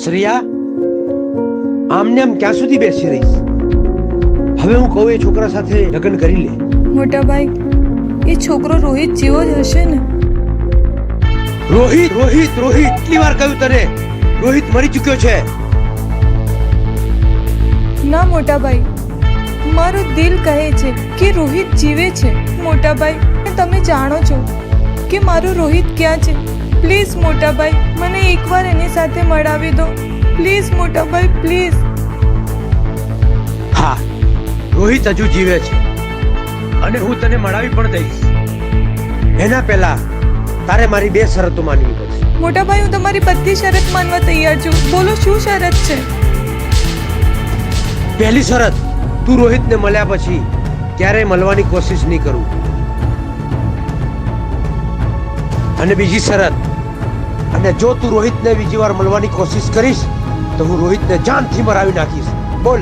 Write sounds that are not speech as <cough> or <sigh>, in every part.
શ્રેયા આમને આમ ક્યાં સુધી બેસી રહીશ? હવે હું કહું એ છોકરા સાથે લગ્ન કરી લે. મોટા ભાઈ એ છોકરો રોહિત જેવો જ હશે ને? રોહિત રોહિત રોહિત કેટલી વાર કહ્યું તને? રોહિત મરી ચૂક્યો છે. ના મોટા ભાઈ મારું દિલ કહે છે કે રોહિત જીવે છે. મોટા ભાઈ તમે જાણો છો કે મારું રોહિત ક્યાં છે? પ્લીઝ મોટાભાઈ મને એકવાર એની સાથે મળાવી દો. પ્લીઝ મોટાભાઈ પ્લીઝ. હા રોહિત હજુ જીવે છે. અને હું તને મળાવી પણ દઈશ. એના પહેલા તારે મારી બે શરતો માનવી પડશે. મોટાભાઈ હું તમારી બધી શરત માનવા તૈયાર છું. બોલો શું શરત છે? પહેલી શરત તું રોહિતને મળ્યા પછી ક્યારેય મળવાની કોશિશ નહીં કરું. અને બીજી શરત અને જો તું રોહિતને બીજી વાર મળવાની કોશિશ કરીશ તો હું રોહિતને જાનથી મરાવી નાખીશ. બોલ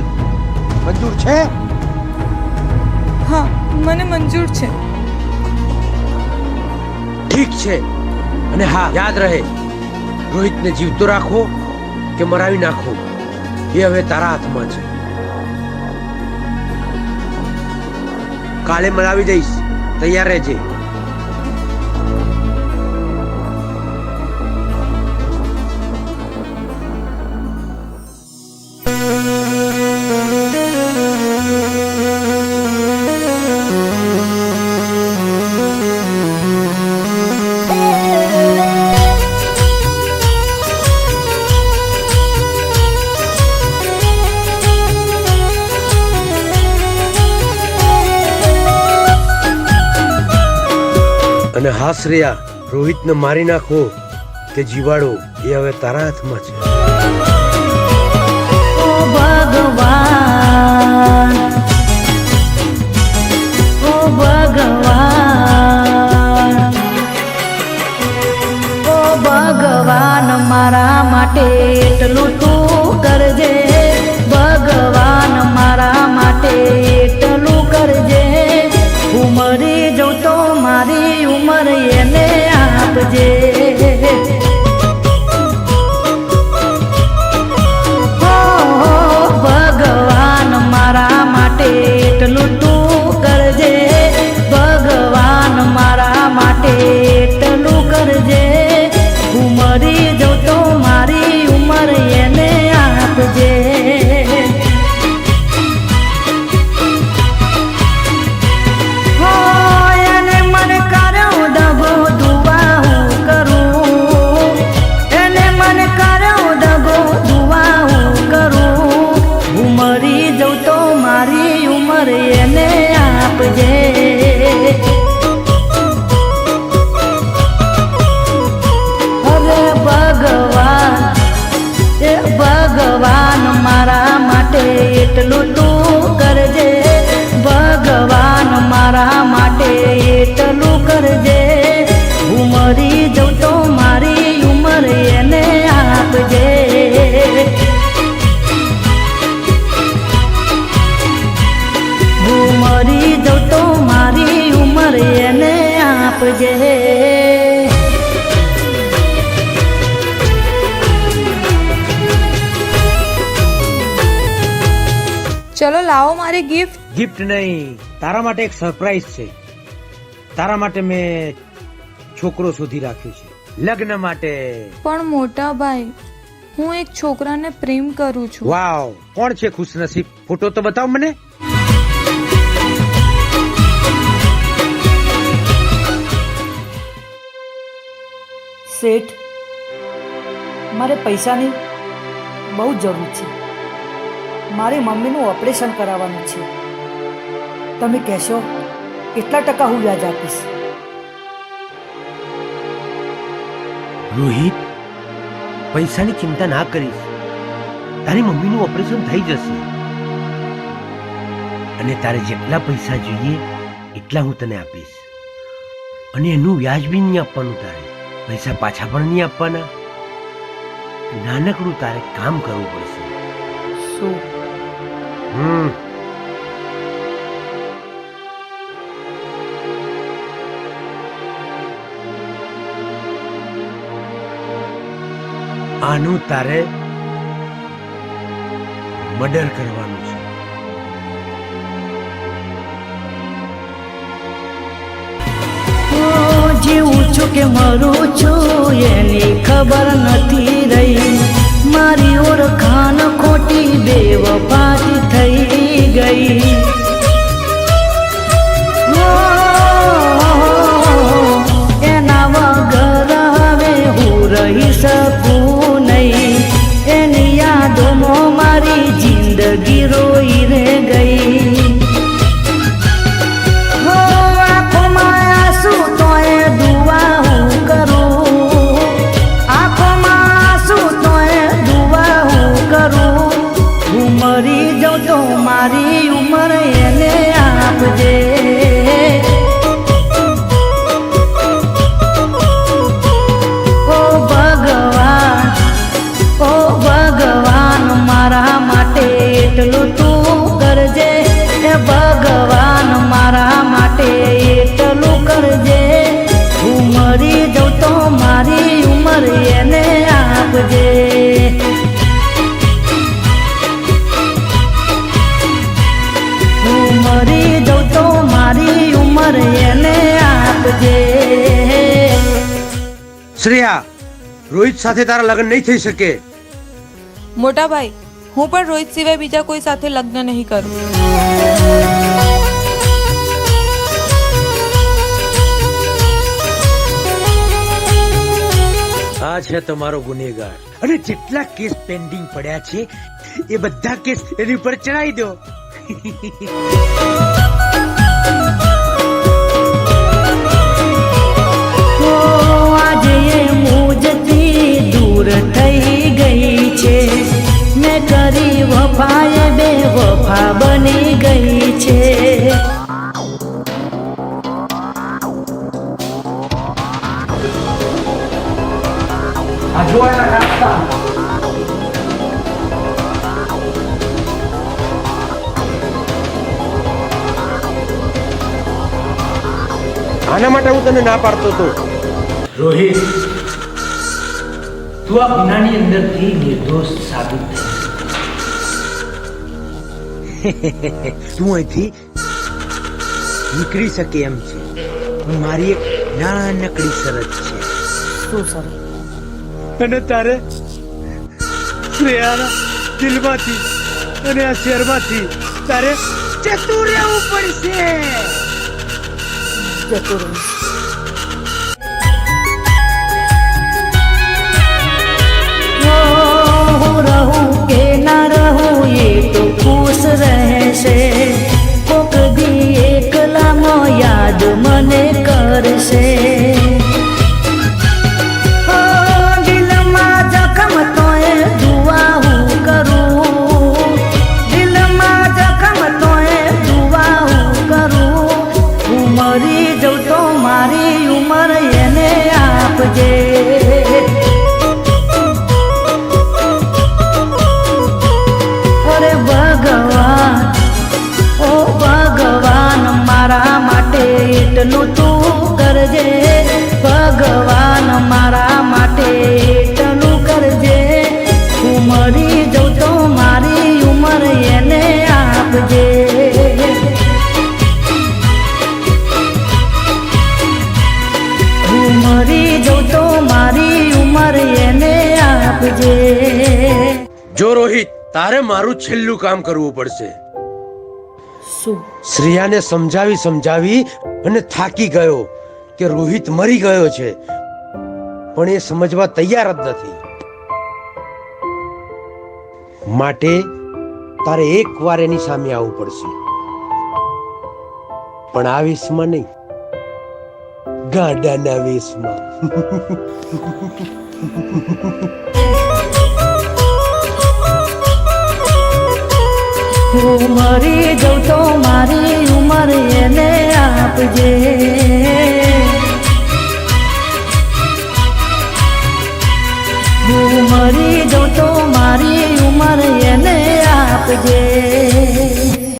મંજૂર છે? હા મને મંજૂર છે. ઠીક છે. અને હા યાદ રહે રોહિતને જીવતો રાખો કે મરાવી નાખો. એ હવે તારા હાથમાં છે. કાલે મરાવી દઈશ. તૈયાર રહેજે. અને હા શ્રેયા રોહિતને મારી નાખો કે જીવાડો, એ હવે તારા હાથમાં છે. ભગવાન, ઓ ભગવાન, ઓ મારા માટે એટલું તું કરજે. મારી એને આપજે અરે ભગવાન એ ભગવાન મારા માટે એટલું ગિફ્ટ ગિફ્ટ નહીં. તારા માટે એક સરપ્રાઈઝ છે. તારા માટે મેં છોકરો શોધી રાખ્યો છે. લગ્ન માટે. પણ મોટા ભાઈ હું એક છોકરાને પ્રેમ કરું છું. વાવ કોણ છે ખુશનસીબ? ફોટો તો બતાવ મને. શેઠ મારે પૈસાની બહુ જરૂર છે. મારી મમ્મીનું ઓપરેશન કરાવવાનું છે. તમે કહેશો કેટલા ટકા હું વ્યાજ આપીશ? રોહિત પૈસાની ચિંતા ના કરીશ. તારી મમ્મીનું ઓપરેશન થઈ જશે. અને તારે જેટલા પૈસા જોઈએ એટલા હું તને આપીશ. અને એનું વ્યાજ બી નહીં આપવાનું તારે. પૈસા પાછા પણ નહીં આપવાના. નાનકડું તારે કામ કરવું પડશે. શું? આનું તારે મર્ડર કરવાનું છે. જીવું છું કે મરું છું એની ખબર નથી. આપજે હું મરી જાઉં તો મારી ઉંમર એને આપજે શ્રેયા રોહિત સાથે તારા લગ્ન નહીં થઈ શકે મોટા ભાઈ હું પણ રોહિત સિવાય બીજા કોઈ સાથે લગ્ન નહીં કરું આ છે તમારો ગુનેગાર. અને જેટલા કેસ પેન્ડિંગ પડ્યા છે, એ બધા કેસ એની ઉપર ચડાવી દો. દૂર થઈ ગઈ છે. મેં કરી વફાએ બે વફા આના માટે હું તને ના પાડતો હતો રોહિત તું આ ગુનાની અંદરથી નિર્દોષ સાબિત થઈ <laughs> તું અહીંથી નીકળી શકે એમ છે. પણ મારી એક નાનકડી શરત છે. શું સર અને તારે શ્રેયાના દિલમાંથી અને આ શહેરમાંથી તારે જતું રહેવું પડશે. જતું એટલું તું કરજે, ભગવાન મારા માટે એટલું કરજે. હું મરી જઉં તો મારી ઉંમર એને આપજે. હું મરી જાઉં મારી ઉંમર એને આપજે. જો રોહિત, તારે મારું છેલ્લું કામ કરવું પડશે. શું? શ્રેયાને સમજાવી સમજાવી અને થાકી ગયો કે રોહિત મરી ગયો છે. પણ એ સમજવા તૈયાર જ નથી. માટે તારે એક વાર એની સામે આવવું પડશે. પણ આ વેશમાં નહીં. ગાડાના વેશમાં <laughs> હું મરી જઉં તો મારી ઉંમર એને આપજે. હું મરી જાઉં તો મારી ઉંમર એને આપજે.